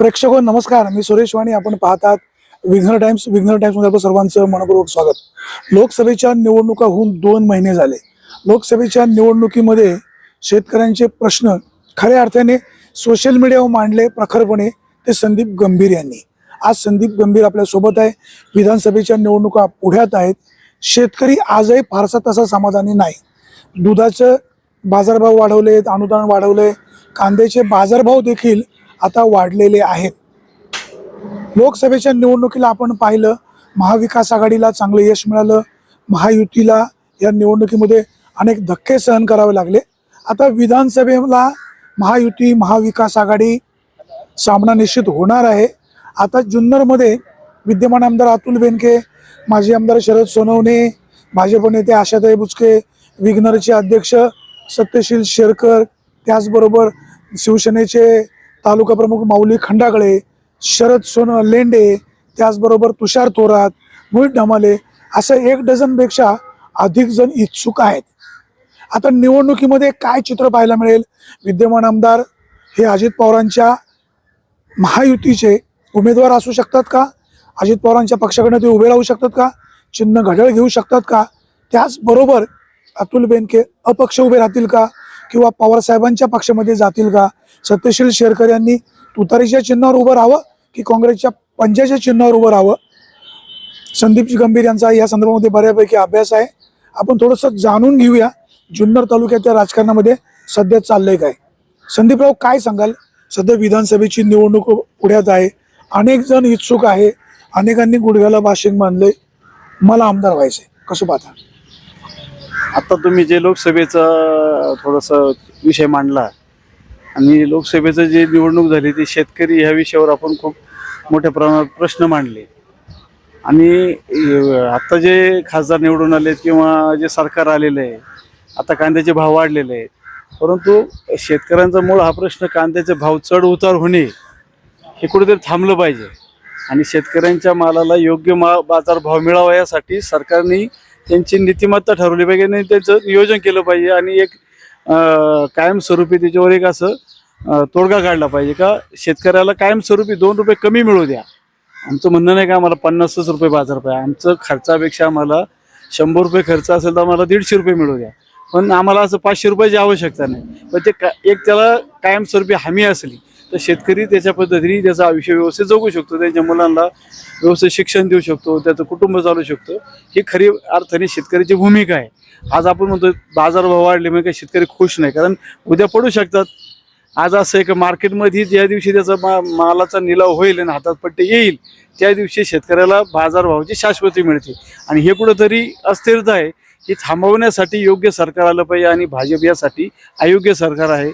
प्रेक्षक हो, नमस्कार. मी सुरेश वाणी. आपण पाहतात विघ्नर टाइम्स. विघ्नर टाइम्समध्ये आपलं सर्वांचं मनपूर्वक स्वागत. लोकसभेच्या निवडणुका होऊन दोन महिने झाले. लोकसभेच्या निवडणुकीमध्ये शेतकऱ्यांचे प्रश्न खऱ्या अर्थाने सोशल मीडियावर मांडले प्रखरपणे ते संदीप गंभीर यांनी. आज संदीप गंभीर आपल्यासोबत आहे. विधानसभेच्या निवडणुका पुढ्यात आहेत. शेतकरी आजही फारसा तसा समाधानी नाही. दुधाचं बाजारभाव वाढवले अनुदान वाढवले कांद्याचे बाजारभाव देखील आता वाढलेले आहेत. लोकसभेच्या निवडणुकीला आपण पाहिलं महाविकास आघाडीला चांगलं यश मिळालं महायुतीला या निवडणुकीमध्ये अनेक धक्के सहन करावे लागले. आता विधानसभेला महायुती महाविकास आघाडी सामना निश्चित होणार आहे. आता जुन्नरमध्ये विद्यमान आमदार अतुल बेनके माजी आमदार शरद सोनवणे भाजप नेते आशाताई बुचके विघ्नरचे अध्यक्ष सत्यशील शेरकर त्याचबरोबर शिवसेनेचे तालुका प्रमुख माऊली खंडागळे शरद सोन लेंडे त्याचबरोबर तुषार थोरात मोहित ढमाले असं एक डझनपेक्षा अधिक जण इच्छुक आहेत. आता निवडणुकीमध्ये काय चित्र पाहायला मिळेल? विद्यमान आमदार हे अजित पवारांच्या महायुतीचे उमेदवार असू शकतात का? अजित पवारांच्या पक्षाकडनं ते उभे राहू शकतात का? चिन्ह घड्याळ घेऊ शकतात का? त्याचबरोबर अतुल बेनके अपक्ष उभे राहतील का? किंवा पवारसाहेबांच्या पक्षामध्ये जातील का? सत्यशील शेरकर यांनी तुतारीच्या चिन्हावर उभं राहावं की काँग्रेसच्या पंजाच्या चिन्हावर उभं राहावं? संदीप गंभीर यांचा या संदर्भामध्ये बऱ्यापैकी अभ्यास आहे. आपण थोडंसं जाणून घेऊया जुन्नर तालुक्याच्या राजकारणामध्ये सध्या चाललंय काय. संदीपराव काय सांगाल? सध्या विधानसभेची निवडणूक पुढ्यात आहे. अनेक जण इच्छुक आहे. अनेकांनी गुडघ्याला भाषिक मानले मला आमदार व्हायचंय. कसं पाहता? आता तुम्ही जे लोकसभेचा थोडासा विषय मांडला आणि लोकसभेचं जे निवडणूक झाली ती शेतकरी ह्या विषयावर आपण खूप मोठ्या प्रमाणात प्रश्न मांडले. आणि आत्ता आता जे खासदार निवडून आले किंवा जे सरकार आलेलं आहे आता कांद्याचे भाव वाढलेले आहेत. परंतु शेतकऱ्यांचा मूळ हा प्रश्न कांद्याचे भाव चढ उतार होणे हे कुठेतरी थांबलं पाहिजे. आणि शेतकऱ्यांच्या मालाला योग्य मा बाजारभाव मिळावा यासाठी सरकारने त्यांची नीतिमत्ता ठरवली पाहिजे आणि त्याचं नियोजन केलं पाहिजे. आणि एक कायमस्वरूपी त्याच्यावर एक असं तोडगा काढला पाहिजे का शेतकऱ्याला कायमस्वरूपी दोन रुपये कमी मिळू द्या. आमचं म्हणणं नाही का आम्हाला पन्नासच रुपये बाजार पाहिजे. आमचं खर्चापेक्षा आम्हाला शंभर रुपये खर्च असेल तर आम्हाला दीडशे रुपये मिळू द्या. पण आम्हाला असं पाचशे रुपयाची आवश्यकता नाही. पण ते का एक त्याला कायमस्वरूपी हमी असली तर शेतकरी त्याच्या पद्धतीने त्याचं आयुष्य व्यवस्थित जगू शकतो. त्यांच्या मुलांना व्यवस्थित शिक्षण देऊ शकतो. त्याचं कुटुंब चालू शकतो. ही खरी अर्थाने शेतकऱ्याची भूमिका आहे. आज आपण म्हणतो बाजारभाव वाढले म्हणजे काही शेतकरी खुश नाही. कारण उद्या पडू शकतात. आज असं आहे का मार्केटमध्ये ज्या दिवशी त्याचा मा मालाचा निलाव होईल आणि हातात पट्टे येईल त्या दिवशी शेतकऱ्याला बाजारभावाची शाश्वती मिळते. आणि हे कुठंतरी अस्थिरता आहे. ही थांबवण्यासाठी योग्य सरकार आलं पाहिजे आणि भाजप यासाठी अयोग्य सरकार आहे.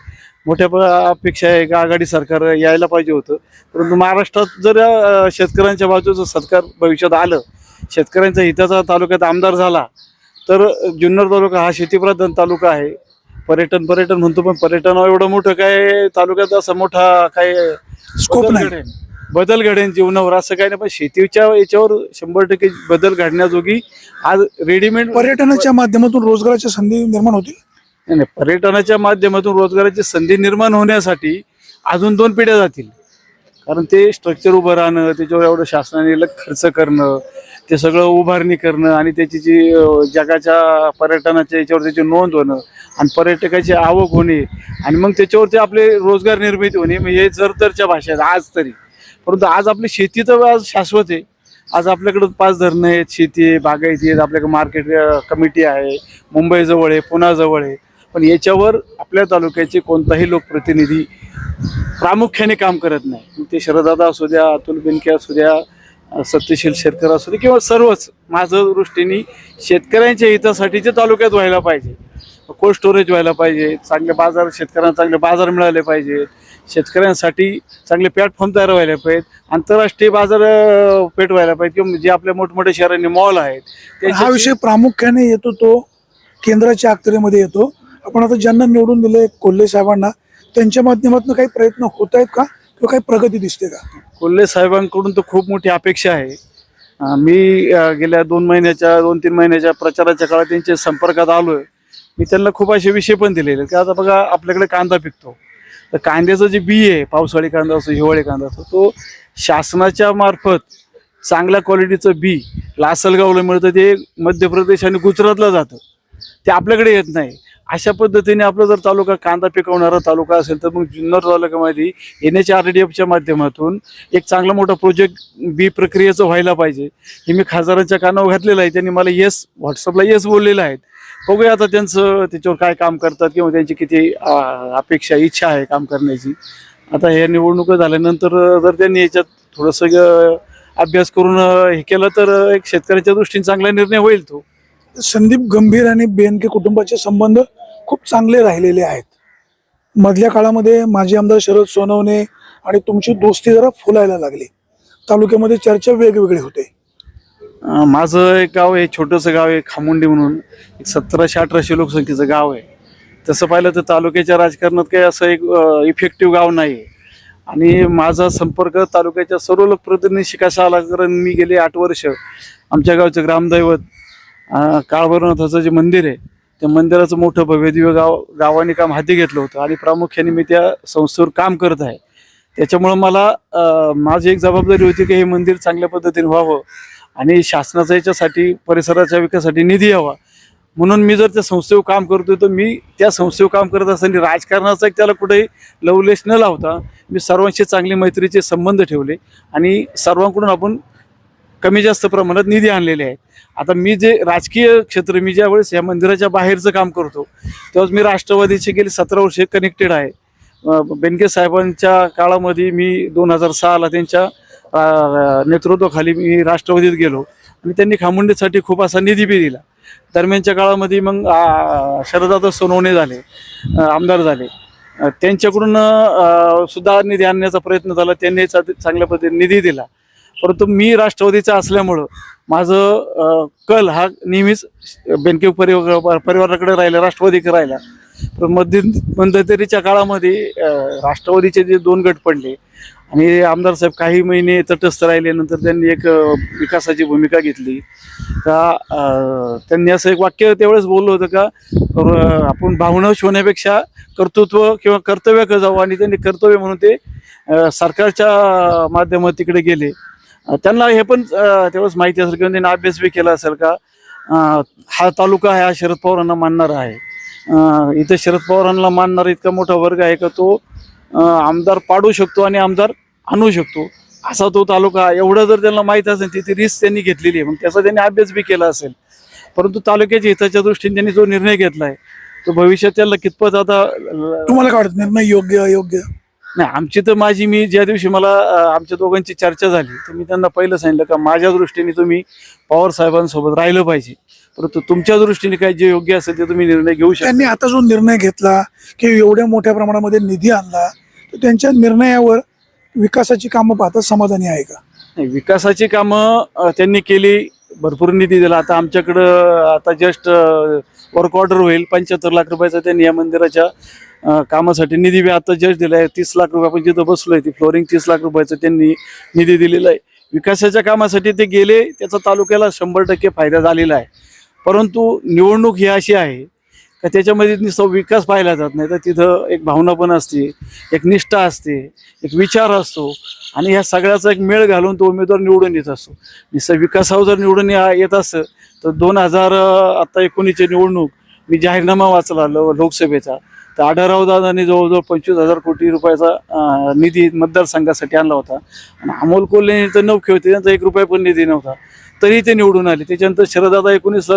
मोठ्या प- अपेक्षा आहे का आघाडी सरकार यायला पाहिजे होतं. परंतु महाराष्ट्रात जर शेतकऱ्यांच्या बाजूचं सरकार भविष्यात आलं शेतकऱ्यांच्या हिताचा तालुक्यात आमदार झाला तर जुन्नर तालुका हा शेतीप्रधान तालुका आहे. पर्यटन पर्यटन म्हणतो पण पर्यटन एवढं मोठं काय तालुक्यात असा मोठा काय बदल नाही. बदल घडेल जीवनावर असं काही नाही. पण शेतीच्या याच्यावर शंभर टक्के बदल घडण्याजोगी आज रेडीमेड पर्यटनाच्या माध्यमातून रोजगाराच्या संधी निर्माण होतील? नाही नाही, पर्यटनाच्या माध्यमातून रोजगाराची संधी निर्माण होण्यासाठी अजून दोन पिढ्या जातील. कारण ते स्ट्रक्चर उभं राहणं त्याच्यावर एवढं शासनाने खर्च करणं ते सगळं उभारणी करणं आणि त्याची जी जगाच्या पर्यटनाच्या याच्यावर त्याची नोंद होणं आणि पर्यटकाची आवक होणे आणि मग त्याच्यावरती आपले रोजगार निर्मिती होणे म्हणजे हे जरतरच्या भाषेत आज तरी. परंतु आज आपली शेती तर आज शाश्वत आहे. आज आपल्याकडं पाच धरणं आहेत शेती आहे बागायती आहेत आपल्याकडे मार्केट कमिटी आहे मुंबईजवळ आहे पुण्याजवळ आहे. पण याच्यावर आपल्या तालुक्याचे कोणताही लोकप्रतिनिधी प्रामुख्याने काम करत नाही. ते शरदादा असू द्या अतुल बिनके असू द्या सत्यशील शेतकर असू दे किंवा सर्वच माझं दृष्टीने शेतकऱ्यांच्या हितासाठीचे तालुक्यात व्हायला पाहिजे कोल्ड स्टोरेज व्हायला पाहिजे चांगले बाजार शेतकऱ्यांना चांगले बाजार मिळाले पाहिजेत शेतकऱ्यांसाठी चांगले प्लॅटफॉर्म तयार व्हायला पाहिजेत आंतरराष्ट्रीय बाजार पेठ व्हायला पाहिजे किंवा जे आपल्या मोठमोठ्या शहरांनी मॉल आहेत हा विषय प्रामुख्याने येतो तो केंद्राच्या अखत्यारीमध्ये येतो. आपण आता ज्यांना निवडून दिले कोल्हे साहेबांना त्यांच्या माध्यमातून काही प्रयत्न होत आहेत का? किंवा काही प्रगती दिसते का? कोल्हे साहेबांकडून तर खूप मोठी अपेक्षा आहे. मी गेल्या दोन महिन्याच्या दोन तीन महिन्याच्या प्रचाराच्या काळात त्यांच्या संपर्कात आलोय. मी त्यांना खूप असे विषय पण दिलेले की आता बघा आपल्याकडे कांदा पिकतो. तर कांद्याचं जे बी आहे पावसाळी कांदा असो हिवाळी कांदा असो तो शासनाच्या मार्फत चांगल्या क्वालिटीचं बी लासलगावला मिळतं ते मध्य प्रदेश आणि गुजरातला जातं. ते आपल्याकडे येत नाही. अशा पद्धतीने आपला जर तालुका कांदा पिकवणारा तालुका असेल तर मग जुन्नर तालुक्यामध्ये एन एच आर डी एफच्या माध्यमातून एक चांगला मोठा प्रोजेक्ट बी प्रक्रियेचं व्हायला पाहिजे. हे मी खासदारांच्या कानावर घातलेलं आहे. त्यांनी मला येस व्हॉट्सअपला येस बोललेलं आहेत. बघूया आता त्यांचं त्याच्यावर काय काम करतात किंवा त्यांची किती अपेक्षा इच्छा आहे काम करण्याची. आता हे निवडणुका झाल्यानंतर जर त्यांनी याच्यात थोडंसं अभ्यास करून हे केलं तर एक शेतकऱ्याच्या दृष्टीने चांगला निर्णय होईल तो. संदीप गंभीर आणि बेनके कुटुंबाचे संबंध खूप चांगले राहिलेले आहेत. मधल्या काळामध्ये माजी आमदार शरद सोनवणे आणि तुमची दोस्ती जरा फुलायला लागली. तालुक्यामध्ये चर्चा वेगवेगळी होते. माझं एक गाव आहे छोटंसं गाव आहे खामुंडी म्हणून. एक सतराशे अठराशे लोकसंख्येचं गाव आहे. तसं पाहिलं तर तालुक्याच्या राजकारणात काही असं एक इफेक्टिव्ह गाव नाही आहे आणि माझा संपर्क तालुक्याच्या सर्व लोकप्रतिनिधीशी कसा आला कारण मी गेले आठ वर्ष आमच्या गावचं ग्रामदैवत. काळभैरवनाथाचं जे मंदिर आहे त्या मंदिराचं मोठं भव्यदिव्य गाव गावाने काम हाती घेतलं होतं आणि प्रामुख्याने मी त्या संस्थेवर काम करत आहे. त्याच्यामुळं मला माझी एक जबाबदारी होती की हे मंदिर चांगल्या पद्धतीने व्हावं आणि शासनाचा याच्यासाठी परिसराच्या विकासासाठी निधी यावा. म्हणून मी जर त्या संस्थेवर काम करतोय तर मी त्या संस्थेवर काम करत असताना राजकारणाचा एक त्याला कुठेही लवलेश न लावता मी सर्वांशी चांगले मैत्रीचे संबंध ठेवले आणि सर्वांकडून आपण कमी जास्त प्रमाणात निधी आणलेले आहेत. आता मी जे राजकीय क्षेत्र मी ज्यावेळेस या मंदिराच्या बाहेरचं काम करतो तेव्हाच मी राष्ट्रवादीचे गेली सतरा वर्षे कनेक्टेड आहे. बेनके साहेबांच्या काळामध्ये मी दोन हजार सहाला त्यांच्या नेतृत्वाखाली मी राष्ट्रवादीत गेलो आणि त्यांनी खामुंडीसाठी खूप असा निधी बी दिला. दरम्यानच्या काळामध्ये मग शरदादा सोनवणे झाले आमदार झाले. त्यांच्याकडून सुद्धा निधी आणण्याचा प्रयत्न झाला त्यांनी चा- चांगल्या पद्धतीने निधी दिला. परंतु मी राष्ट्रवादीचा असल्यामुळं माझं कल हा नेहमीच बेनके परिवार परिवाराकडे राहिला राष्ट्रवादीकडे राहिला. पण मध्य मध्यंतरीच्या काळामध्ये राष्ट्रवादीचे जे दोन गट पडले आणि आमदार साहेब काही महिने तटस्थ राहिले नंतर त्यांनी एक विकासाची भूमिका घेतली. का त्यांनी असं एक वाक्य त्यावेळेस बोललं होतं का आपण भावनाश होण्यापेक्षा कर्तृत्व किंवा कर्तव्य जाऊ आणि त्यांनी कर्तव्य म्हणून ते सरकारच्या माध्यमात तिकडे गेले. त्यांना हे पण तेवढंच त्यावेळेस माहिती असेल किंवा त्यांनी अभ्यास बी केला असेल का हा तालुका हा शरद पवारांना मानणारा आहे. इथे शरद पवारांना मानणारा इतका मोठा वर्ग आहे का तो आमदार पाडू शकतो आणि आमदार आणू शकतो. असा तो तालुका एवढं जर त्यांना माहीत असेल तिथे रिस्क त्यांनी घेतलेली आहे. मग त्याचा त्यांनी अभ्यास बी केला असेल. परंतु तालुक्याच्या हिताच्या दृष्टीने त्यांनी जो निर्णय घेतला आहे तो भविष्यात त्याला कितपत आता तुम्हाला काय वाटतं? निर्णय योग्य अयोग्य? नाही आमची तर माझी मी ज्या दिवशी मला आमच्या दोघांची चर्चा झाली तर मी त्यांना पहिलं सांगितलं का माझ्या दृष्टीने तुम्ही पवार साहेबांसोबत राहिलं पाहिजे. परंतु तुमच्या दृष्टीने काय जे योग्य असेल ते तुम्ही निर्णय घेऊ शकता. त्यांनी आता जो निर्णय घेतला की एवढ्या मोठ्या प्रमाणामध्ये निधी आणला तर त्यांच्या निर्णयावर विकासाची कामं पाहता समाधानी आहे का? नाही विकासाची कामं त्यांनी केली भरपूर निधी दिला. आता आमच्याकडं आता जस्ट वर्क ऑर्डर होईल पंच्याहत्तर लाख रुपयाचा त्यांनी या मंदिराच्या कामासाठी निधी बी आता जज दिला आहे तीस लाख रुपये आपण जिथं बसलोय ती फ्लोरिंग तीस लाख रुपयाचं त्यांनी निधी दिलेला आहे. विकासाच्या कामासाठी ते गेले त्याचा तालुक्याला शंभर टक्के फायदा झालेला आहे. परंतु निवडणूक ही अशी आहे का त्याच्यामध्ये नुसतं विकास पाहिला जात नाही तर तिथं एक भावना पण असते एक निष्ठा असते एक विचार असतो आणि ह्या सगळ्याचा एक मेळ घालून तो उमेदवार निवडून येत असतो. नुसतं विकासावर जर निवडून या- येत असतं तर दोन हजार आत्ता एकोणीसची निवडणूक मी जाहीरनामा वाचला लो- लोकसभेचा. तर आढळराव दादांनी जवळजवळ पंचवीस हजार कोटी रुपयाचा निधी मतदारसंघासाठी आणला होता. आणि अमोल कोल्हे तर नौखे होते त्यांचा एक रुपया पण निधी नव्हता. तरी ते निवडून आले. त्याच्यानंतर शरदादा एकोणीसला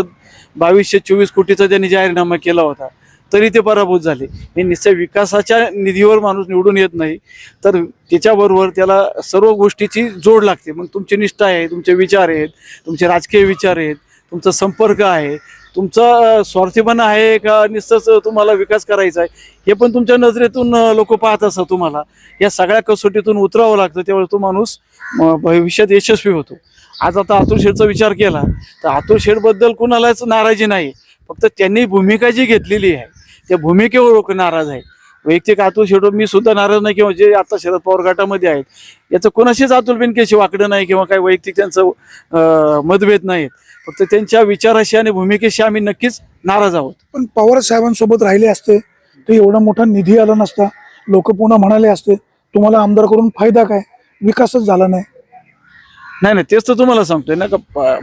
बावीसशे चोवीस कोटीचा त्यांनी जाहीरनामा केला होता. तरी ते पराभूत झाले. हे निश्चय विकासाच्या निधीवर माणूस निवडून येत नाही. तर त्याच्याबरोबर त्याला सर्व गोष्टीची जोड लागते. मग तुमची निष्ठा आहे तुमचे विचार आहेत तुमचे राजकीय विचार आहेत तुमचा संपर्क आहे तुमचा स्वार्थीपणा आहे का? नुसतंच तुम्हाला विकास करायचा आहे? हे पण तुमच्या नजरेतून लोक पाहत असतात तुम्हाला. या सगळ्या कसोटीतून उतरावं लागतं त्यावेळेस तो माणूस भविष्यात यशस्वी होतो. आज आता अतुल शेठचा विचार केला तर अतुल शेठबद्दल कुणालाच नाराजी नाही. फक्त त्यांनी भूमिका जी घेतलेली आहे त्या भूमिकेवर लोक नाराज आहे वैयक्तिक अतुल शेठवर मी सुद्धा नाराज नाही किंवा जे आता शरद पवार गटामध्ये आहेत याचं कोणाशीच अतुल बिनकेशी वाकडं नाही किंवा काही वैयक्तिक त्यांचं मतभेद नाहीत. फक्त त्यांच्या विचाराशी आणि भूमिकेशी आम्ही नक्कीच नाराज आहोत. पण पवार साहेबांसोबत राहिले असते तर एवढा मोठा निधी आला नसता. लोक पुन्हा म्हणाले असते तुम्हाला आमदार करून फायदा काय? विकासच झाला नाही. नाही नाही तेच तर तुम्हाला सांगतोय ना का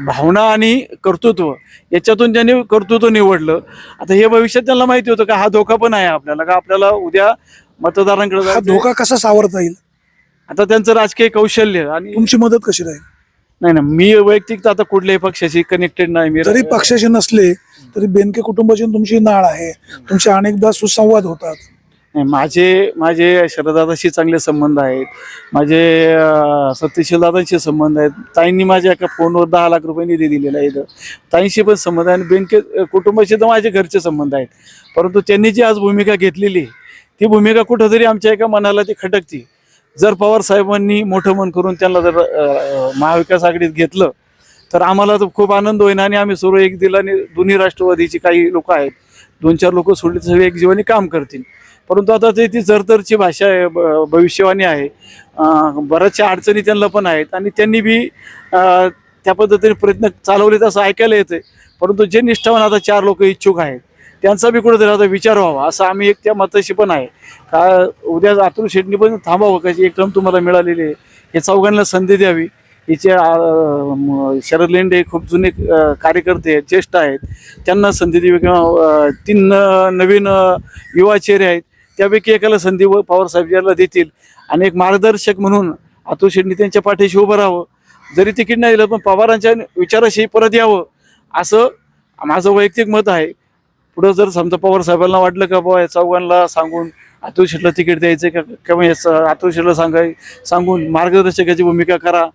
भावना आणि कर्तृत्व याच्यातून ज्यांनी कर्तृत्व निवडलं आता हे भविष्यात त्यांना माहिती होतं का हा धोका पण आहे आपल्याला का आपल्याला उद्या मतदारांकडे. धोका कसा सावरता येईल? आता त्यांचं राजकीय कौशल्य आणि तुमची मदत कशी राहील? नाही ना मी वैयक्तिक तर आता कुठल्याही पक्षाशी कनेक्टेड नाही मी जरी पक्षाचे नसले तरी बेनके कुटुंबाची तुमची नाळ आहे. तुमचे अनेकदा सुसंवाद होतात. नाही, माझे माझे शरदादाशी चांगले संबंध आहेत. माझे अं, सत्यशील दादांशी संबंध आहेत. ताईंनी माझ्या एका फोनवर दहा लाख रुपये निधी दिलेला आहे. इथं ताईंशी पण संबंध आहे आणि बेनके अं, कुटुंबाशी तर माझे घरचे संबंध आहेत. परंतु त्यांनी जी आज भूमिका घेतलेली ती भूमिका कुठंतरी आमच्या एका मनाला ती खटकती. जर पवार साहेबांनी मोठं मन करून त्यांना जर महाविकास आघाडीत घेतलं तर आम्हाला तर खूप आनंद होईल आणि आम्ही सर्व एक दिलाने आणि दोन्ही राष्ट्रवादीची काही लोक आहेत दोन चार लोक सोडले तर सगळे एक जीवानी काम करतील. परंतु आता ते ती जरतरची भाषा आहे ब- भविष्यवाणी आहे बऱ्याचशा अडचणी त्यांना पण आहेत आणि त्यांनी बी त्या पद्धतीने प्रयत्न चालवलेत असं ऐकायला येते परंतु जे निष्ठावान आता चार लोक इच्छुक आहेत त्यांचा बी कुठेतरी आता विचार व्हावा. असं आम्ही एक त्या मताशी पण आहे. का उद्या अतुल शेट्टी पण थांबावं कशी एक टर्म तुम्हाला मिळालेली आहे. हे चौघांना संधी द्यावी. हिचे शरद लेंडे खूप जुने कार्यकर्ते आहेत ज्येष्ठ आहेत. त्यांना संधी द्यावी किंवा तीन नवीन युवा चेहरे आहेत. त्यापैकी एकाला संधी व पवार याला देतील. आणि एक मार्गदर्शक म्हणून अतुल शेट्टी त्यांच्या पाठीशी उभं राहावं. जरी तिकीट नाही दिलं पण पवारांच्या विचाराशी परत यावं. असं माझं वैयक्तिक मत आहे. पुढं जर समजा पवार साहेबांना वाटलं का बाबा या चौघांना सांगून अतुल शेटला तिकीट द्यायचं का किंवा याचं शेटला सांगाय सांगून मार्गदर्शकाची भूमिका करा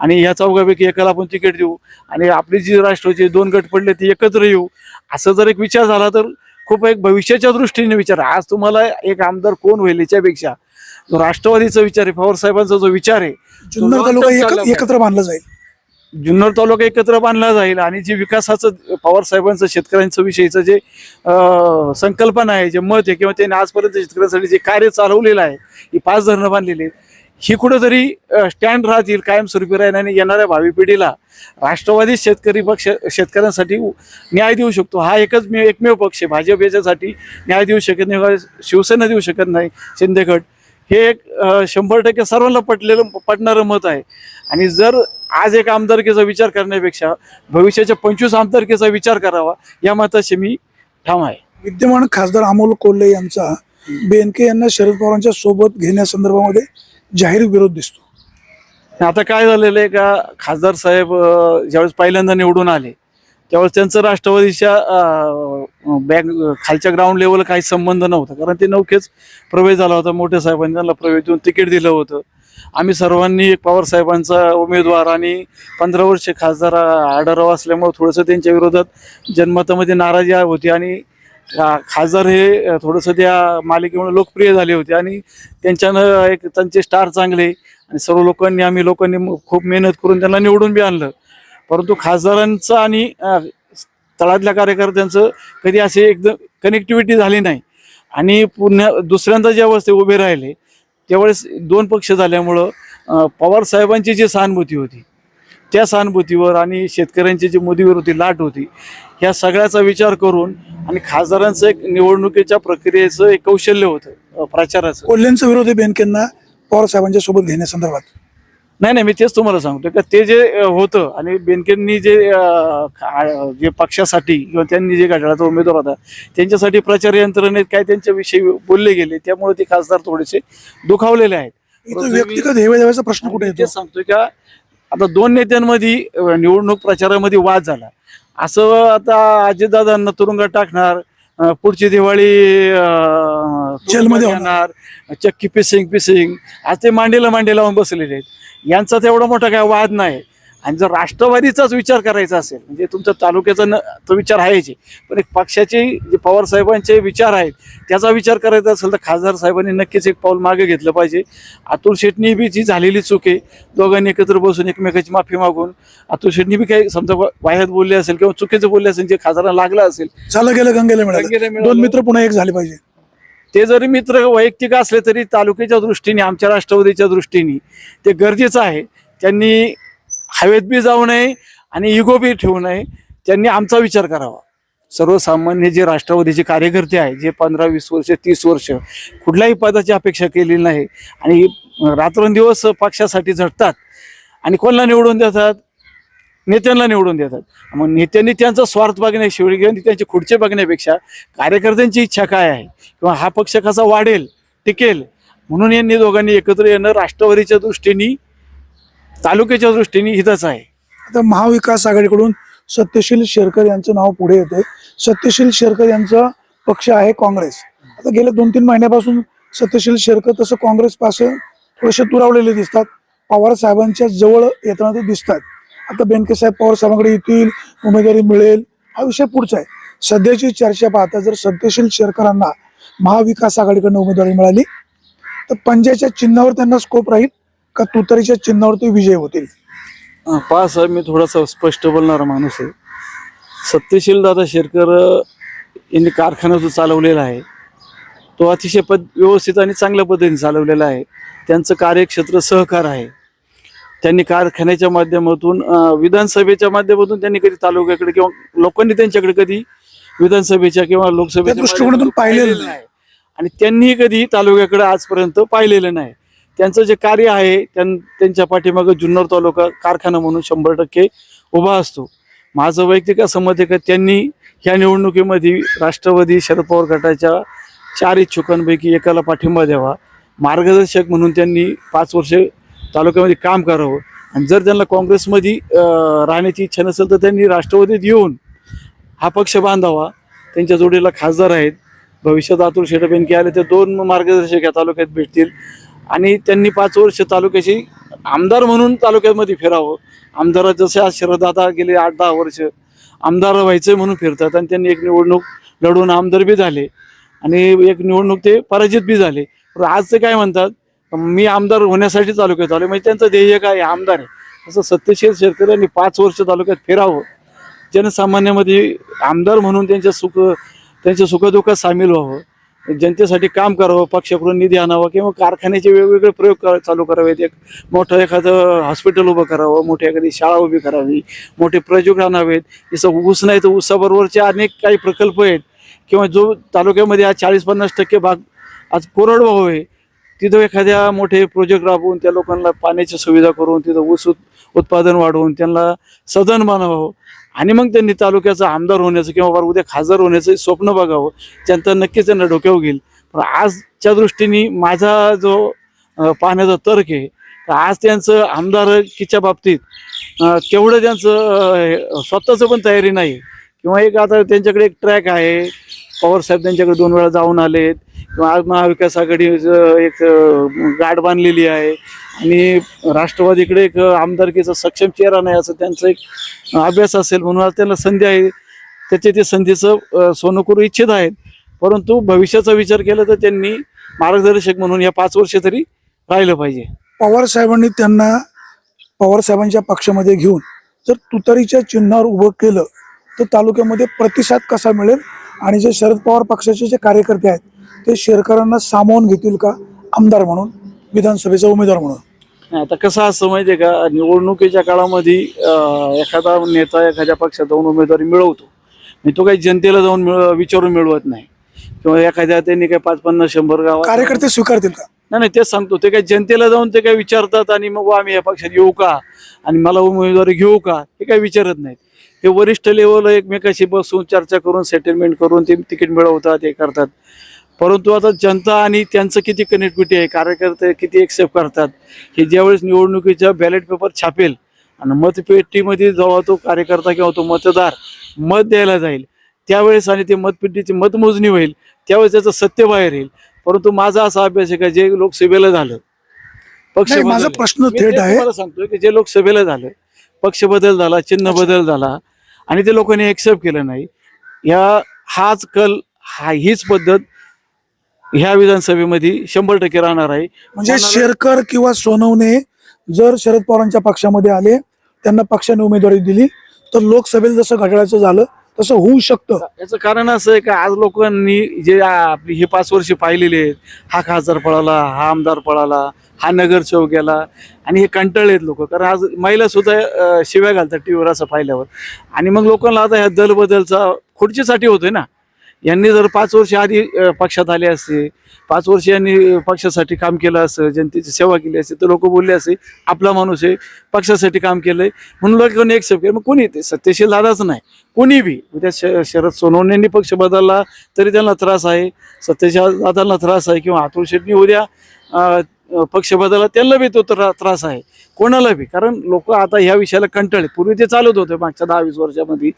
आणि या चौघापैकी एकाला आपण तिकीट देऊ. आणि आपली जी राष्ट्राची दोन गट पडले ती एकत्र येऊ. असं जर एक विचार झाला तर खूप एक भविष्याच्या दृष्टीने विचार. आज तुम्हाला एक आमदार कोण होईल याच्यापेक्षा? राष्ट्रवादीचा विचार आहे पवार साहेबांचा जो विचार आहे एकत्र बांधला जाईल. जुन्नर तालुका एकत्र बांधला जाईल आणि जे विकासाचं पवार साहेबांचं शेतकऱ्यांचं विषयीचं जे संकल्पना आहे जे मत आहे किंवा त्यांनी आजपर्यंत शेतकऱ्यांसाठी जे कार्य चालवलेलं आहे ही पाच धरणं बांधलेली आहेत. ही कुठंतरी स्टँड राहतील कायमस्वरूपी राहील आणि येणाऱ्या भावी पिढीला राष्ट्रवादी शेतकरी पक्ष शेतकऱ्यांसाठी न्याय देऊ शकतो. हा एकच मी एकमेव पक्ष आहे. भाजप याच्यासाठी न्याय देऊ शकत नाही किंवा शिवसेना देऊ शकत नाही. शिंदे गट हे एक शंभर टक्के सर्वांना पटलेलं पटणारं मत आहे. आणि जर आज एक आमदारकीचा विचार करण्यापेक्षा भविष्याच्या पंचवीस आमदारकीचा विचार करावा या मताशी मी ठाम आहे. विद्यमान खासदार अमोल कोल्हे यांचा बेनके यांना शरद पवारांच्या सोबत घेण्यासंदर्भामध्ये जाहीर विरोध दिसतो. आता काय झालेलं आहे का? खासदार साहेब ज्यावेळेस पहिल्यांदा निवडून आले त्यावेळेस त्यांचं राष्ट्रवादीच्या बॅग बॅक खालच्या ग्राउंड लेवलला काही संबंध नव्हता. कारण ते नौकेच प्रवेश झाला होता मोठ्या साहेबांनी. त्यांना प्रवेश देऊन तिकीट दिलं होतं. आम्ही सर्वांनी एक पवार साहेबांचा उमेदवार आणि पंधरा वर्ष खासदार आढळराव असल्यामुळे थोडंसं त्यांच्या विरोधात जनमतामध्ये नाराजी होती आणि खासदार हे थोडंसं त्या मालिकेमुळे लोकप्रिय झाले होते आणि त्यांच्यानं एक त्यांचे स्टार चांगले आणि सर्व लोकांनी आम्ही लोकांनी खूप मेहनत करून त्यांना निवडून बी आणलं. परंतु खासदारांचं आणि तळातल्या कार्यकर्त्यांचं कधी असे एकदम कनेक्टिव्हिटी झाली नाही. आणि पुन्हा दुसऱ्यांदा ज्या ते उभे राहिले त्यावेळेस दोन पक्ष झाल्यामुळं पवार साहेबांची जी सहानुभूती होती त्या सहानुभूतीवर आणि शेतकऱ्यांची जी मोदीविरोधी लाट होती ह्या सगळ्याचा विचार करून आणि खासदारांचं एक निवडणुकीच्या प्रक्रियेचं एक कौशल्य होतं प्रचाराचं. कोल्हेंचा विरोधी बँकेंना बेनकेंना पवार साहेबांच्या सोबत घेण्यासंदर्भात. नाही नाही मी तेच तुम्हाला सांगतो का ते जे होतं आणि बेनकेंनी जे जे पक्षासाठी किंवा त्यांनी जे घड्याळाचा उमेदवार होता त्यांच्यासाठी प्रचार यंत्रणेत काय त्यांच्याविषयी बोलले गेले त्यामुळे ते खासदार थोडेसे दुखावलेले आहेत. व्यक्तिगत हेवे देवाचा प्रश्न कुठे तेच सांगतोय का आता दोन नेत्यांमध्ये निवडणूक प्रचारामध्ये वाद झाला. असं आता अजितदादांना तुरुंगात टाकणार पुढची दिवाळी जेलमध्ये येणार चक्की पिसिंग पिसिंग आज ते मांडीला मांडी लावून बसलेले आहेत. यांचा तेवढा मोठा काय वाद नाही. आणि जर राष्ट्रवादीचाच विचार करायचा असेल म्हणजे तुमच्या तालुक्याचा न तो विचार आहेच आहे. पण एक पक्षाचे जे पवार साहेबांचे विचार आहेत त्याचा विचार करायचा असेल तर खासदार साहेबांनी नक्कीच एक पाऊल मागे घेतलं पाहिजे. अतुल शेटनी बी जी झालेली चूक आहे दोघांनी एकत्र बसून एकमेकाची माफी मागून. अतुल शेटनी बी काही समजा वाह्यात बोलले असेल किंवा चुकीचं बोलले असेल जे खासदारांना लागलं असेल. झालं गेलं गंगेला मिळालं. दोन मित्र पुन्हा एक झाले पाहिजे. ते जरी मित्र वैयक्तिक असले तरी तालुक्याच्या दृष्टीने आमच्या राष्ट्रवादीच्या दृष्टीने ते गरजेचं आहे. त्यांनी हवेत बी जाऊ नये आणि इगो बी ठेवू नये. त्यांनी आमचा विचार करावा. सर्वसामान्य जे राष्ट्रवादीचे कार्यकर्ते आहे जे पंधरा वीस वर्ष तीस वर्ष कुठल्याही पदाची अपेक्षा केलेली नाही आणि रात्रंदिवस पक्षासाठी झटतात आणि कोणाला निवडून देतात? नेत्यांना निवडून देतात. मग नेत्यांनी त्यांचा स्वार्थ बघण्याशिवाय घेऊन त्यांचे खुर्चे बघण्यापेक्षा कार्यकर्त्यांची इच्छा काय आहे? किंवा हा पक्ष कसा वाढेल टिकेल? म्हणून यांनी दोघांनी एकत्र येणं राष्ट्रवादीच्या दृष्टीने तालुक्याच्या दृष्टीने हितच आहे. आता महाविकास आघाडीकडून सत्यशील शेरकर यांचं नाव पुढे येते सत्यशील शेरकर यांचा पक्ष आहे काँग्रेस. आता गेल्या दोन तीन महिन्यापासून सत्यशील शेरकर तसं काँग्रेस पासून थोडेसे दुरावलेले दिसतात. पवार साहेबांच्या जवळ येताना ते दिसतात. आता बँकेसाहेब पवार साहेबांकडे येतील उमेदवारी मिळेल. हा विषय पुढचा आहे. सध्याची चर्चा पाहता जर सत्यशील शेरकरांना महाविकास आघाडीकडनं उमेदवारी मिळाली तर पंजाच्या चिन्हावर त्यांना स्कोप राहील का तुतारीच्या चिन्हावर ते विजय होतील? पहा साहेब मी थोडासा स्पष्ट बोलणारा माणूस आहे. सत्यशील दादा शेरकर यांनी कारखाना जो चालवलेला आहे तो अतिशय पद व्यवस्थित आणि चांगल्या पद्धतीने चालवलेला आहे. त्यांचं कार्यक्षेत्र सहकार आहे. त्यांनी कारखान्याच्या माध्यमातून विधानसभेच्या माध्यमातून त्यांनी कधी तालुक्याकडे किंवा लोकांनी त्यांच्याकडे कधी विधानसभेच्या किंवा लोकसभेच्या दृष्टिकोनातून पाहिलेलं नाही. आणि त्यांनी कधी तालुक्याकडे आजपर्यंत पाहिलेलं नाही. त्यांचं जे कार्य आहे त्यां त्यांच्या पाठीमागं जुन्नर तालुका कारखाना म्हणून शंभर टक्के उभा असतो. माझं वैयक्तिक असं मत आहे का त्यांनी ह्या निवडणुकीमध्ये राष्ट्रवादी शरद पवार गटाच्या चार इच्छुकांपैकी एकाला पाठिंबा द्यावा. मार्गदर्शक म्हणून त्यांनी पाच वर्ष तालुक्यामध्ये काम करावं. आणि जर त्यांना काँग्रेसमध्ये राहण्याची इच्छा नसेल तर त्यांनी राष्ट्रवादीत येऊन हा पक्ष बांधावा. त्यांच्या जोडीला खासदार आहेत. भविष्यात अतुल शेठ आले तर दोन मार्गदर्शक या तालुक्यात भेटतील. आणि त्यांनी पाच वर्ष तालुक्याशी आमदार म्हणून तालुक्यामध्ये फिरावं. आमदार जसे आज शरददादा गेले आठ दहा वर्ष. आमदार व्हायचं म्हणून फिरतात आणि त्यांनी एक निवडणूक लढवून आमदार बी झाले. आणि एक निवडणूक ते पराजित बी झाले. पण आजचं काय म्हणतात? मी आमदार होण्यासाठी तालुक्यात आलो म्हणजे त्यांचं ध्येय काय आमदार आहे. असं सत्यशील शेतकऱ्यांनी पाच वर्ष तालुक्यात फिरावं. जनसामान्यामध्ये आमदार म्हणून त्यांच्या सुख त्यांच्या सुखदुःखात सामील व्हावं. जनतेसाठी काम करावं पक्षाकडून निधी आणावा किंवा कारखान्याचे वेगवेगळे प्रयोग कर चालू करावेत. एक मोठं एखादं हॉस्पिटल उभं करावं मोठी एखादी शाळा उभी करावी मोठे प्रयोग आणावेत. जसं ऊस नाही तर ऊसाबरोबरचे अनेक काही प्रकल्प आहेत. किंवा जो तालुक्यामध्ये आज चाळीस पन्नास टक्के भाग आज कोरडवाहू आहे. तिथं एखाद्या मोठे प्रोजेक्ट राबवून त्या लोकांना पाण्याची सुविधा करून तिथं ऊस उत्पादन वाढवून त्यांना सदन मानावं आणि मग त्यांनी तालुक्याचा आमदार होण्याचं किंवा बरं उद्या खासदार होण्याचं स्वप्न बघावं. त्यांचा नक्कीच त्यांना डोक्यावर घेईल. पण आजच्या दृष्टीने माझा जो पाहण्याचा तर्क आहे तर आज त्यांचं आमदारकीच्या बाबतीत तेवढं त्यांचं स्वतःचं पण तयारी नाही. किंवा एक आता त्यांच्याकडे एक ट्रॅक आहे पवार साहेब त्यांच्याकडे दोन वेळा जाऊन आलेत. किंवा आज महाविकास आघाडीचं एक गाठ बांधलेली आहे. आणि राष्ट्रवादीकडे एक आमदारकीचा सक्षम चेहरा नाही असं त्यांचं एक अभ्यास असेल म्हणून आज त्यांना संधी आहे. त्याचे ते संधीचं सोनं करू इच्छित आहेत. परंतु भविष्याचा विचार केला तर त्यांनी मार्गदर्शक म्हणून या पाच वर्ष तरी राहिलं पाहिजे. पवार साहेबांनी त्यांना पवार साहेबांच्या पक्षामध्ये घेऊन जर तुतारीच्या चिन्हावर उभं केलं तर तालुक्यामध्ये प्रतिसाद कसा मिळेल? आणि जे शरद पवार पक्षाचे जे कार्यकर्ते आहेत ते शेरकरांना सामावून घेतील का? आमदार म्हणून विधानसभेचा उमेदवार म्हणून. नाही, आता कसं असं माहितीये का? निवडणुकीच्या काळामध्ये एखादा नेता एखाद्या पक्षात जाऊन उमेदवारी मिळवतो. मी तो काही जनतेला जाऊन विचारून मिळवत नाही. किंवा एखाद्या त्यांनी काही पाच पन्नास शंभर गावात कार्यकर्ते स्वीकारतील का? नाही नाही तेच सांगतो. ते काय जनतेला जाऊन ते काय विचारतात आणि मग आम्ही या पक्षात येऊ का? आणि मला उमेदवारी घेऊ का? हे काही विचारत नाहीत. हे वरिष्ठ लेवलला एकमेकाशी बसून चर्चा करून सेटलमेंट करून ते तिकीट मिळवतात हे करतात परंतु आता जनता आणि त्यांचं किती कनेक्टिव्हिटी आहे कार्यकर्ते किती एक्सेप्ट करतात हे ज्यावेळेस निवडणुकीच्या बॅलेट पेपर छापेल आणि मतपेटीमध्ये जेव्हा तो कार्यकर्ता किंवा तो मतदार मत द्यायला जाईल त्यावेळेस आणि ते मतपेटीची मतमोजणी होईल त्यावेळेस त्याचं सत्य बाहेर येईल परंतु माझा असा अभ्यास आहे का जे लोकसभेला झालं पक्ष माझा. प्रश्न थेट आहे. सांगतोय की जे लोकसभेला झालं पक्ष बदल झाला चिन्ह बदल झाला आणि ते लोकांनी एक्सेप्ट केलं नाही. या हाच कल हा हीच पद्धत ह्या विधानसभेमध्ये शंभर टक्के राहणार आहे. म्हणजे शेरकर किंवा सोनवणे जर शरद पवारांच्या पक्षामध्ये आले त्यांना पक्षाने उमेदवारी दिली तर लोकसभेला जसं घड्याळाचं झालं तसं होऊ शकतं. याचं कारण असं आहे का आज लोकांनी जे आपली हे पाच वर्ष पाहिलेले आहेत हा खासदार पळाला हा आमदार पळाला हा नगरसेवक गेला आणि हे कंटाळलेत लोक. कारण आज महिला सुद्धा शिव्या घालतात टीव्हीवर असं पाहिल्यावर. आणि मग लोकांना आता ह्या दलबदलचा खुर्चीसाठी होतोय ना. यांनी जर पाच वर्ष आधी पक्षात आले असते पाच वर्ष यांनी पक्षासाठी काम केलं असतं जनतेची सेवा केली असते तर लोक बोलले असते आपला माणूस आहे पक्षासाठी काम केलंय म्हणून लोकांनी एक्सेप्ट केलं मग कोणी ते सत्यशील दादाच नाही. कोणी बी उद्या श- शरद सोनवणेंनी पक्ष बदलला तरी त्यांना त्रास आहे सत्यशील दादांना त्रास आहे किंवा अतुल शेट्टी उद्या पक्ष बदलला त्यांना बी तो त्रा- त्रास आहे. कोणाला बी? कारण लोक आता ह्या विषयाला कंटाळले. पूर्वी ते चालत होते मागच्या दहा वीस वर्षामध्ये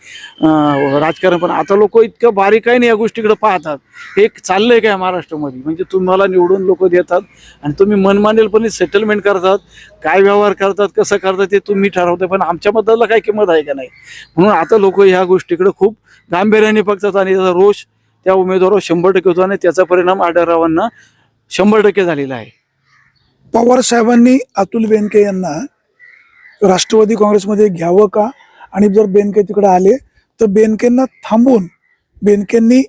राजकारण पण. आता लोक इतकं बारीकाईने या गोष्टीकडे पाहतात. हे एक चाललंय काय महाराष्ट्रामध्ये? म्हणजे तुम्हाला निवडून लोक देतात आणि तुम्ही मनमानेलपणे सेटलमेंट करतात. काय व्यवहार करतात कसं करतात ते तुम्ही ठरवता. पण आमच्या मतदारला काय किंमत आहे का नाही? म्हणून आता लोक ह्या गोष्टीकडे खूप गांभीर्याने बघतात आणि त्याचा रोष त्या उमेदवारावर शंभर टक्के होतो आणि त्याचा परिणाम आढळरावांना शंभर टक्के झालेला आहे. पवार साहेबांनी अतुल बेनके यांना राष्ट्रवादी काँग्रेसमध्ये घ्यावं का? आणि जर बेनके तिकडे आले तर बेनकेंना थांबून बेनकेंनी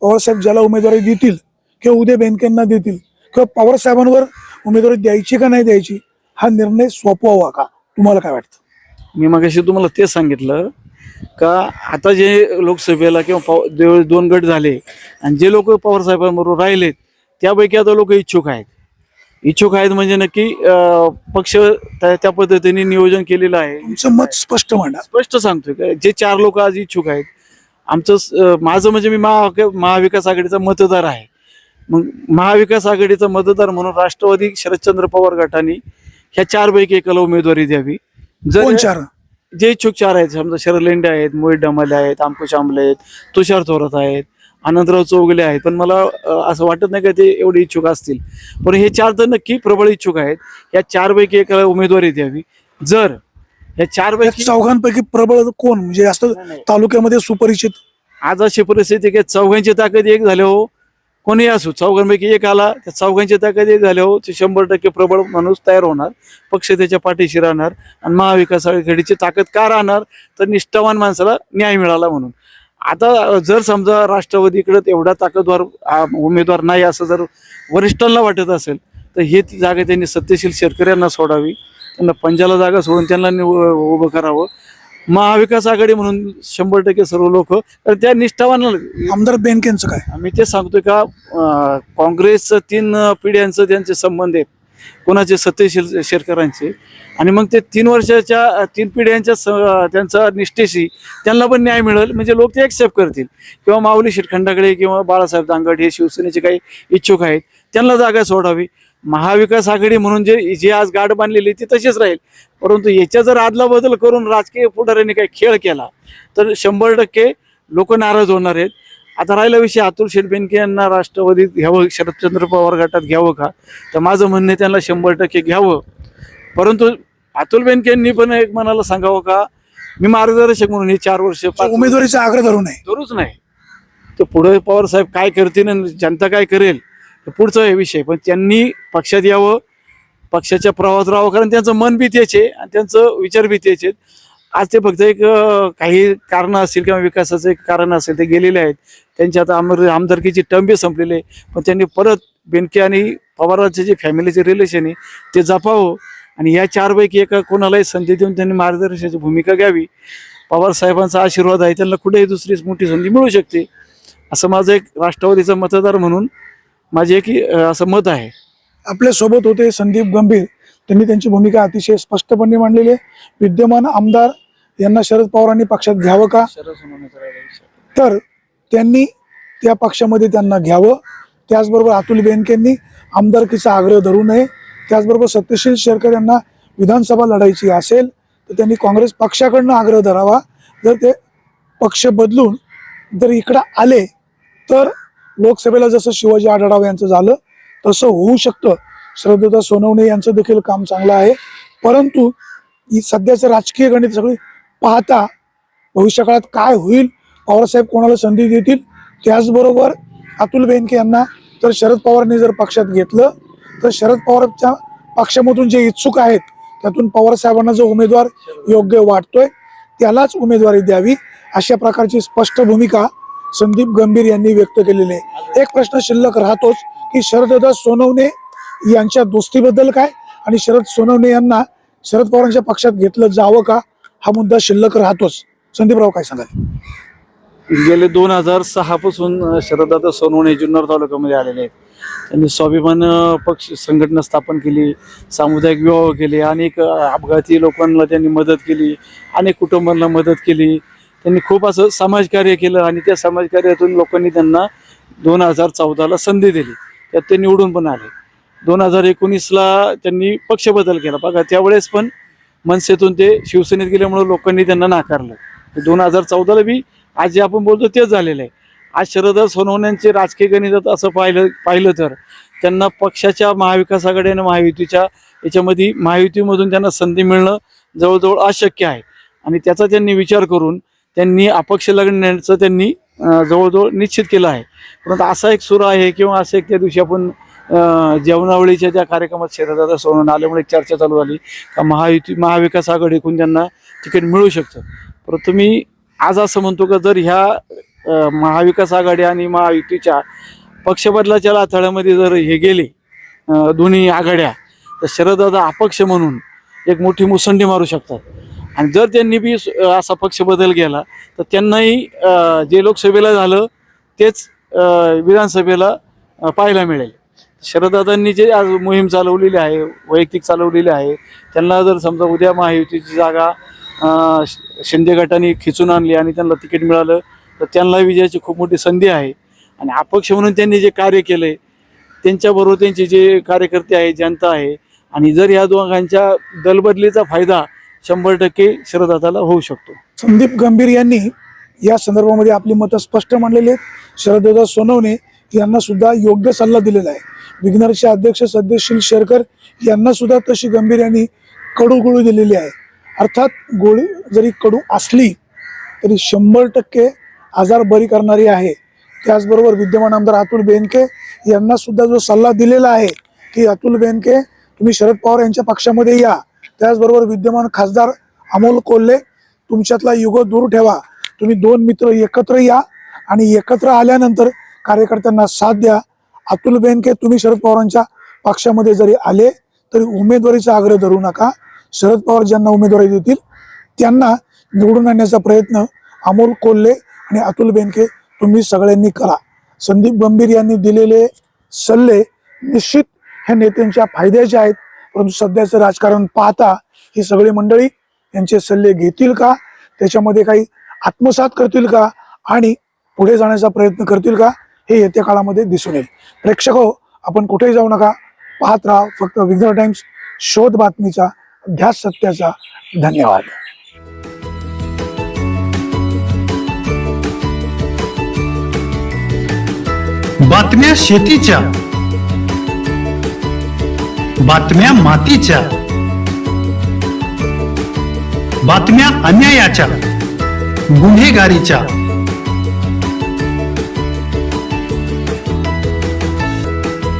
पवारसाहेब ज्याला उमेदवारी देतील किंवा उद्या बेनकेंना देतील किंवा पवार साहेबांवर उमेदवारी द्यायची का नाही द्यायची हा निर्णय सोपवावा का? तुम्हाला काय वाटतं? मी मागाशी तुम्हाला तेच सांगितलं का आता जे लोकसभेला किंवा पव- दोन गट झाले आणि जे लोक पवार साहेबांबरोबर राहिलेत त्यापैकी आता लोक इच्छुक आहेत. इच्छुक आहेत म्हणजे नक्की अं, पक्ष त्या त्या पद्धतीने नियोजन केलेलं आहे. तुमचं मत स्पष्ट मांडा स्पष्ट सांगतोय का? जे चार लोक आज इच्छुक आहेत आमचं स- अं, माझं म्हणजे मी महा महाविकास आघाडीचा मतदार आहे. मग महाविकास आघाडीचा मतदार म्हणून राष्ट्रवादी शरदचंद्र पवार गटाने ह्या चारपैकी एकाला उमेदवारी द्यावी. कोण जर चार? जे इच्छुक चार आहेत समजा शरद लेंडे आहेत मोहित डमाले आहेत अंकुश आंबले आहेत तुषार थोरात आहेत आनंदराव चौगले आहेत. पण मला असं वाटत नाही का ते एवढे इच्छुक असतील. पण हे चार तर नक्की प्रबळ इच्छुक आहेत. या चारपैकी एकाला उमेदवारी द्यावी. जर या चारपैकी चौघांपैकी प्रबळ कोण? म्हणजे जास्त तालुक्यामध्ये सुपरिचित. आज अशी परिस्थिती की चौघांची ताकद एक झाले हो. कोणी असू चौघांपैकी एक आला त्या चौघांची ताकद एक झाले हो. ते शंभर टक्के प्रबळ माणूस तयार होणार. पक्ष त्याच्या पाठीशी राहणार. आणि महाविकास आघाडीची ताकद का राहणार? तर निष्ठावान माणसाला न्याय मिळाला म्हणून. आता जर समजा राष्ट्रवादीकडे एवढा ताकदवार उमेदवार नाही असं जर वरिष्ठांना वाटत असेल तर हे ती जागा त्यांनी सत्यशील शेतकऱ्यांना सोडावी त्यांना पंजाला जागा सोडून त्यांना उभं करावं. महाविकास आघाडी म्हणून शंभर टक्के सर्व लोक तर त्या निष्ठावान आमदार बेनकेंचं काय? मी ते सांगतोय का काँग्रेसचं तीन पिढ्यांचं त्यांचे संबंध आहेत. कोणाचे सत्यशील शेरकरांचे. आणि मग ते तीन वर्षाच्या तीन पिढ्यांच्या त्यांचा निष्ठेशी त्यांना पण न्याय मिळेल. म्हणजे लोक ते ॲक्सेप्ट करतील. किंवा माऊली शिरखंडाकडे किंवा बाळासाहेब दांगड हे शिवसेनेचे काही इच्छुक आहेत त्यांना जागा सोडावी. महाविकास आघाडी म्हणून जे जे आज गाठ बांधलेली ती तशीच राहील. परंतु याच्या जर आदला बदल करून राजकीय पुढाऱ्यांनी काही खेळ केला तर शंभर टक्के लोक नाराज होणार आहेत. आता राहिला विषय अतुल शेठ बेनके यांना राष्ट्रवादीत घ्यावं शरदचंद्र पवार गटात घ्यावं का? तर माझं म्हणणं आहे त्यांना शंभर टक्के घ्यावं. परंतु अतुल बेनके यांनी पण एक मनाला सांगावं का मी मार्गदर्शक म्हणून हे चार वर्ष उमेदवारीचा आग्रह धरू नये करूच नाही. ते पुढे पवार साहेब काय करतील आणि जनता काय करेल पुढचा हे विषय. पण त्यांनी पक्षात यावं पक्षाच्या प्रवाहात राहावं कारण त्यांचं मन बी तेच आहे आणि त्यांचं विचार बी तेच आहेत आज ते फक्त एक काही कारण असतील किंवा विकासाचं एक कारण असेल ते गेलेले आहेत. त्यांची आता आमर आमदारकीची टंबी संपलेली आहे. पण त्यांनी परत बेनके आणि पवारांचे जे फॅमिलीचे रिलेशन आहे ते जपावं. आणि या चारपैकी एका कोणालाही संधी देऊन त्यांनी मार्गदर्शनाची भूमिका घ्यावी. पवार साहेबांचा आशीर्वाद आहे त्यांना कुठेही दुसरी मोठी संधी मिळू शकते. असं माझं एक राष्ट्रवादीचं मतदार म्हणून माझे एक असं मत आहे. आपल्यासोबत होते संदीप गंभीर. त्यांनी त्यांची भूमिका अतिशय स्पष्टपणे मांडलेली आहे. विद्यमान आमदार यांना शरद पवारांनी पक्षात घ्यावं का? तर त्यांनी त्या पक्षामध्ये त्यांना घ्यावं. त्याचबरोबर अतुल बेनकेंनी आमदारकीचा आग्रह धरू नये. त्याचबरोबर सत्यशील शेरकर यांना विधानसभा लढायची असेल तर त्यांनी काँग्रेस पक्षाकडनं आग्रह धरावा. जर ते पक्ष बदलून जर इकडं आले तर लोकसभेला जसं शिवाजी आढळराव यांचं झालं तसं होऊ शकतं. श्रद्धेदा सोनवणे यांचं देखील काम चांगलं आहे. परंतु ही सध्याचं राजकीय गणित सगळी पाहता भविष्यकाळात काय होईल पवारसाहेब कोणाला संधी देतील त्याचबरोबर अतुल बेनके यांना तर शरद पवारांनी जर पक्षात घेतलं तर शरद पवारच्या पक्षामधून जे इच्छुक आहेत त्यातून पवारसाहेबांना जो उमेदवार योग्य वाटतोय त्यालाच उमेदवारी द्यावी अशा प्रकारची स्पष्ट भूमिका संदीप गंभीर यांनी व्यक्त केलेली आहे. एक प्रश्न शिल्लक राहतोच की शरददा सोनवणे यांच्या दोस्तीबद्दल काय? आणि शरद सोनवणे यांना शरद पवारांच्या पक्षात घेतलं जावं का? हा मुद्दा शिल्लक राहतोच. संदीपराव काय सांगाल? गेले दोन हजार सहा पासून शरददादा सोनवणे जुन्नर तालुक्यामध्ये आलेले आहेत. त्यांनी स्वाभिमान पक्ष संघटना स्थापन केली सामुदायिक विवाह केले अनेक अपघाती लोकांना त्यांनी मदत केली अनेक कुटुंबांना मदत केली. त्यांनी खूप असं समाजकार्य केलं आणि त्या समाजकार्यातून लोकांनी त्यांना दोन हजार चौदाला संधी दिली. त्यात ते निवडून पण आले. दोन हजार एकोणीसला त्यांनी पक्ष बदल केला. बघा त्यावेळेस पण मनसेतून ते शिवसेनेत गेल्यामुळे लोकांनी त्यांना नाकारलं. दोन हजार चौदाला बी आज जे आपण बोलतो तेच झालेलं आहे. आज शरद सोनवण्यांचे राजकीय गणितात असं पाहिलं पाहिलं तर त्यांना पक्षाच्या महाविकास आघाडी आणि महायुतीच्या याच्यामध्ये महायुतीमधून त्यांना संधी मिळणं जवळजवळ अशक्य आहे. आणि त्याचा त्यांनी विचार करून त्यांनी अपक्ष लढण्याचं त्यांनी जवळजवळ निश्चित केलं आहे. परंतु असा एक सुर आहे किंवा असं एक त्या दिवशी आपण जेवणावळीच्या त्या कार्यक्रमात शरददादा सोडून आल्यामुळे एक चर्चा चालू झाली. का महायुती महाविकास आघाडीकडून त्यांना तिकीट मिळू शकतं. परंतु मी आज असं म्हणतो का जर ह्या महाविकास आघाडी आणि महायुतीच्या पक्षबदलाच्या लाथाळ्यामध्ये जर हे गेले दोन्ही आघाड्या तर शरददादा अपक्ष म्हणून एक मोठी मुसंडी मारू शकतात. आणि जर त्यांनी बी असा पक्ष बदल केला तर त्यांनाही जे लोकसभेला झालं तेच विधानसभेला पाहायला मिळेल. शरददादांनी जे आज मोहीम चालवलेली आहे वैयक्तिक चालवलेली आहे त्यांना जर समजा उद्या महायुतीची जागा श- शिंदे गटाने खिचून आणली आणि त्यांना तिकीट मिळालं तर त्यांना विजयाची खूप मोठी संधी आहे. आणि अपक्ष म्हणून त्यांनी जे कार्य केलंय त्यांच्याबरोबर त्यांचे जे कार्यकर्ते आहे जनता आहे आणि जर या दोघांच्या दलबदलीचा फायदा शंभर टक्के शरददादाला होऊ शकतो. संदीप गंभीर यांनी या संदर्भामध्ये आपली मतं स्पष्ट मांडलेली आहेत. शरददादा सोनवणे यांना सुद्धा योग्य सल्ला दिलेला आहे. विघ्नरचे अध्यक्ष सद्यशील शेरकर यांना सुद्धा तशी गंभीर यांनी कडू गोळी दिलेली आहे. अर्थात गोळी जरी कडू असली तरी शंभर टक्के आजार बरी करणारी आहे. त्याचबरोबर विद्यमान आमदार अतुल बेनके यांना सुद्धा जो सल्ला दिलेला आहे की अतुल बेनके तुम्ही शरद पवार यांच्या पक्षामध्ये या. त्याचबरोबर विद्यमान खासदार अमोल कोल्हे तुमच्यातला युग दूर ठेवा. तुम्ही दोन मित्र एकत्र या आणि एकत्र आल्यानंतर कार्यकर्त्यांना साथ द्या. अतुल बेनके तुम्ही शरद पवारांच्या पक्षामध्ये जरी आले तरी उमेदवारीचा आग्रह धरू नका. शरद पवार ज्यांना उमेदवारी देतील त्यांना निवडून आणण्याचा प्रयत्न अमोल कोल्हे आणि अतुल बेनके तुम्ही सगळ्यांनी करा. संदीप गंभीर यांनी दिलेले सल्ले निश्चित ह्या नेत्यांच्या फायद्याचे आहेत. परंतु सध्याचं राजकारण पाहता ही सगळी मंडळी यांचे सल्ले घेतील का? त्याच्यामध्ये काही आत्मसात करतील का? आणि पुढे जाण्याचा प्रयत्न करतील का? हे येत्या काळामध्ये दिसून येईल. प्रेक्षक हो आपण कुठेही जाऊ नका. पाहत राहा फक्त विघ्न टाइम्स शोध बातमीचा ध्यास सत्याचा धन्यवाद. बातम्या शेतीच्या. बातम्या मातीच्या. बातम्या अन्यायाच्या. गुन्हेगारीच्या.